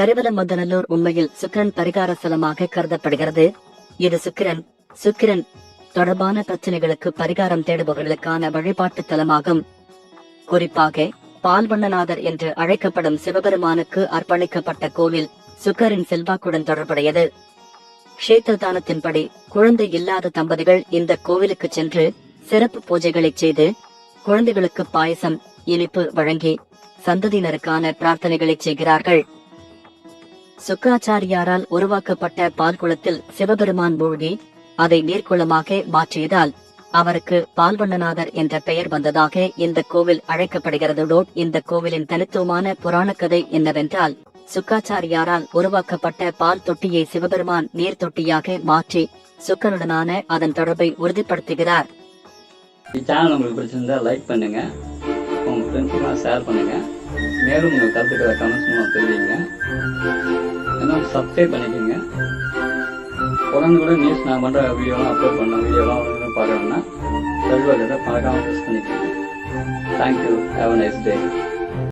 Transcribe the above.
கரிவலமந்தநல்லூர் உண்மையில் சுக்கிரன் பரிகார ஸ்தலமாக கருதப்படுகிறது. இது சுக்கிரன் சுக்கிரன் தொடர்பான பிரச்சனைகளுக்கு பரிகாரம் தேடுபவர்களுக்கான வழிபாட்டு தலமாகும். குறிப்பாக பால்வண்ணநாதர் என்று அழைக்கப்படும் சிவபெருமானுக்கு அர்ப்பணிக்கப்பட்ட கோவில் சுக்கரின் செல்வாக்குடன் தொடர்புடையது. கஷேத்திரதானத்தின்படி குழந்தை இல்லாத தம்பதிகள் இந்த கோவிலுக்கு சென்று சிறப்பு பூஜைகளை செய்து குழந்தைகளுக்கு பாயசம் இனிப்பு வழங்கி சந்ததியினருக்கான பிரார்த்தனைகளை செய்கிறார்கள். சுக்காச்சாரியாரால் உருவாக்கப்பட்ட பால்குளத்தில் சிவபெருமான் மூழ்கி அதை நீர்க்குளமாக மாற்றியதால் அவருக்கு பால்வண்ணநாதர் என்ற பெயர் வந்ததாக இந்த கோவில் அழைக்கப்படுகிறதோடு இந்த கோவிலின் தனித்துவமான புராண கதை என்னவென்றால் சுக்காச்சாரியாரால் உருவாக்கப்பட்ட பால் தொட்டியை சிவபெருமான் நீர் தொட்டியாக மாற்றி சுக்கனுடனான அதன் தொடர்பை உறுதிப்படுத்துகிறார். சேனல் உங்களுக்கு பிடிச்சிருந்தா லைக் பண்ணுங்க. உங்க ஷேர் பண்ணுங்கள் மேலும் உங்கள் கருத்துக்களை கமெண்ட்ஸ் மூலம் தெரிவிங்க. இன்னும் சப்ஸ்கிரைப் பண்ணிக்கோங்க. உடனுக்குடன் நியூஸ் நான் பண்ணுற வீடியோலாம் அப்லோட் பண்ண வீடியோலாம் உடனே பார்க்கணும்னா பெல் பட்டனை மறக்காமல் பண்ணிக்கோங்க. Thank you have nice day